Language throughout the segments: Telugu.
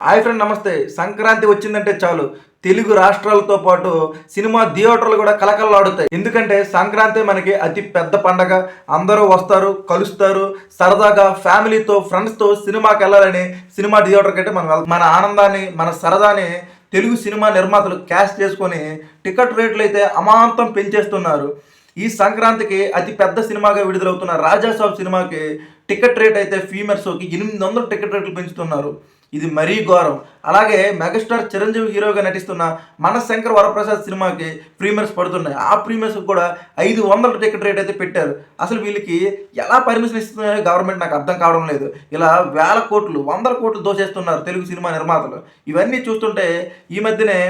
హాయ్ ఫ్రెండ్ నమస్తే. సంక్రాంతి వచ్చిందంటే చాలు. తెలుగు రాష్ట్రాలతో పాటు సినిమా థియేటర్లు కూడా కలకలలాడుతాయి ఎందుకంటే సంక్రాంతి మనకి అతి పెద్ద పండగ. అందరూ వస్తారు కలుస్తారు. సరదాగా ఫ్యామిలీతో ఫ్రెండ్స్తో సినిమాకి వెళ్ళాలని సినిమా థియేటర్కి అయితే మనం మన ఆనందాన్ని మన సరదాని తెలుగు సినిమా నిర్మాతలు క్యాష్ చేసుకొని టికెట్ రేట్లు అయితే అమాంతం పెంచేస్తున్నారు. ఈ సంక్రాంతికి అతి పెద్ద సినిమాగా విడుదలవుతున్న రాజాసాబ్ సినిమాకి టికెట్ రేట్ అయితే ఫీమర్స్కి ఎనిమిది వందలు టికెట్ రేట్లు పెంచుతున్నారు. ఇది మరీ ఘోరం. అలాగే మెగాస్టార్ చిరంజీవి హీరోగా నటిస్తున్న మనశంకర్ వరప్రసాద్ సినిమాకి ప్రీమియర్స్ పడుతున్నాయి. ఆ ప్రీమియర్స్ కూడా ఐదు వందల టికెట్ రేట్ అయితే పెట్టారు. అసలు వీళ్ళకి ఎలా పర్మిషన్ ఇస్తున్నాయో గవర్నమెంట్ నాకు అర్థం కావడం లేదు. ఇలా వేల కోట్లు వందల కోట్లు దోచేస్తున్నారు తెలుగు సినిమా నిర్మాతలు. ఇవన్నీ చూస్తుంటే ఈ మధ్యనే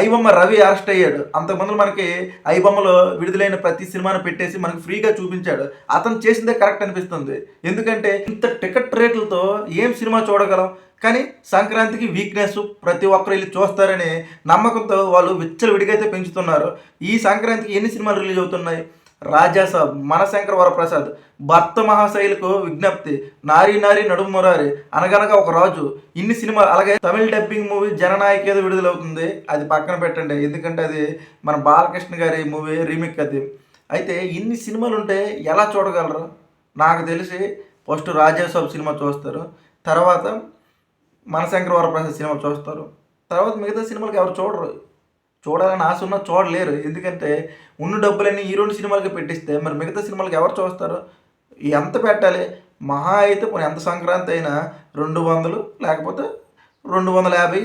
ఐబొమ్మ రవి అరెస్ట్ అయ్యాడు. అంతకుముందు మనకి ఐబొమ్మలో విడుదలైన ప్రతి సినిమాను పెట్టేసి మనకు ఫ్రీగా చూపించాడు. అతను చేసిందే కరెక్ట్ అనిపిస్తుంది. ఎందుకంటే ఇంత టికెట్ రేట్లతో ఏం సినిమా చూడగలం? కానీ సంక్రాంతికి వీక్నెస్ ప్రతి ఒక్కరు వెళ్ళి చూస్తారని నమ్మకంతో వాళ్ళు విచ్చలవిడిగా అయితే పెంచుతున్నారు. ఈ సంక్రాంతికి ఎన్ని సినిమాలు రిలీజ్ అవుతున్నాయి? రాజాసాబ్ మనశంకర వరప్రసాద్ భర్త మహాశైలకు విజ్ఞప్తి నారీ నారీ నడుము మురారి అనగనగా ఒక రాజు. ఇన్ని సినిమాలు అలాగే తమిళ డబ్బింగ్ మూవీ జననాయక ఏదో విడుదలవుతుంది. అది పక్కన పెట్టండి ఎందుకంటే అది మన బాలకృష్ణ గారి మూవీ రీమేక్ అది. అయితే ఇన్ని సినిమాలు ఉంటే ఎలా చూడగలరు? నాకు తెలిసి ఫస్ట్ రాజాసాబ్ సినిమా చూస్తారు తర్వాత మనశంకర వరప్రసాద్ సినిమా చూస్తారు తర్వాత మిగతా సినిమాలకు ఎవరు చూడరు. చూడాలని ఆశ ఉన్న చూడలేరు ఎందుకంటే ఉన్న డబ్బులన్నీ ఈ రెండు సినిమాలకి పెట్టిస్తే మరి మిగతా సినిమాలకి ఎవరు చూస్తారు? ఎంత పెట్టాలి. మహా అయితే పోనీ ఎంత సంక్రాంతి అయినా రెండు వందలు లేకపోతే రెండు వందల యాభై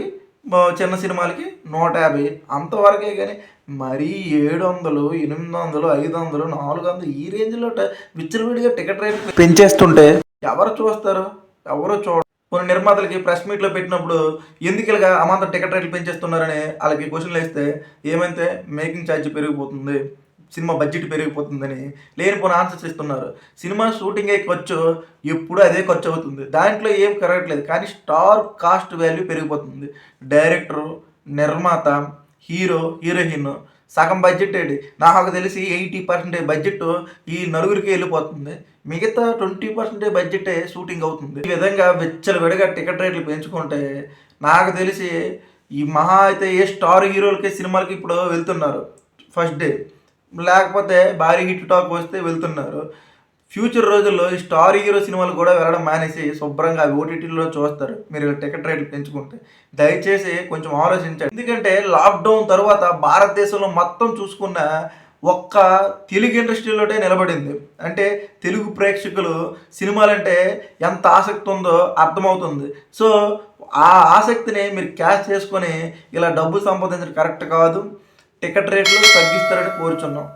చిన్న సినిమాలకి నూట యాభై అంతవరకే కానీ మరీ ఏడు వందలు ఎనిమిది వందలు ఐదు వందలు నాలుగు వందలు ఈ రేంజ్లో విచ్చలవిడిగా టికెట్ రేట్ పెంచేస్తుంటే ఎవరు చూస్తారు? ఎవరు చూడ కొన్ని నిర్మాతలకి ప్రెస్ మీట్లో పెట్టినప్పుడు ఎందుకు ఇలాగా అమాంత టికెట్ రేట్లు పెంచేస్తున్నారని వాళ్ళకి క్వశ్చన్లు వేస్తే ఏమైతే మేకింగ్ ఛార్జ్ పెరిగిపోతుంది సినిమా బడ్జెట్ పెరిగిపోతుందని లేనిపోయిన ఆన్సర్స్ ఇస్తున్నారు. సినిమా షూటింగ్ అయ్యే ఖర్చు ఎప్పుడు అదే ఖర్చు అవుతుంది. దాంట్లో ఏం కరగట్లేదు. కానీ స్టార్ కాస్ట్ వాల్యూ పెరిగిపోతుంది. డైరెక్టరు నిర్మాత హీరో హీరోయిన్ సగం బడ్జెట్ ఏంటి నాకు తెలిసి ఎయిటీ పర్సెంటేజ్ బడ్జెట్ ఈ నలుగురికి వెళ్ళిపోతుంది. మిగతా ట్వంటీ పర్సెంటేజ్ బడ్జెటే షూటింగ్ అవుతుంది. ఈ విధంగా వెచ్చలు విడగా టికెట్ రేట్లు పెంచుకుంటే నాకు తెలిసి ఈ మహా అయితే ఏ స్టార్ హీరోలకి సినిమాలకి ఇప్పుడు వెళ్తున్నారు. First day. లేకపోతే భారీ హిట్ టాక్ వస్తే వెళ్తున్నారు. ఫ్యూచర్ రోజుల్లో ఈ స్టార్ హీరో సినిమాలు కూడా వెళ్ళడం మానేసి శుభ్రంగా అవి ఓటీటీలో చూస్తారు. మీరు టికెట్ రేట్లు పెంచుకుంటే దయచేసి కొంచెం ఆలోచించండి. ఎందుకంటే లాక్డౌన్ తర్వాత భారతదేశంలో మొత్తం చూసుకున్న ఒక్క తెలుగు ఇండస్ట్రీలోనే నిలబడింది. అంటే తెలుగు ప్రేక్షకులు సినిమాలంటే ఎంత ఆసక్తి ఉందో అర్థమవుతుంది. సో ఆ ఆసక్తిని మీరు క్యాష్ చేసుకొని ఇలా డబ్బు సంపాదించడం కరెక్ట్ కాదు. టికెట్ రేట్లు తగ్గిస్తారని కోరుచున్నాం.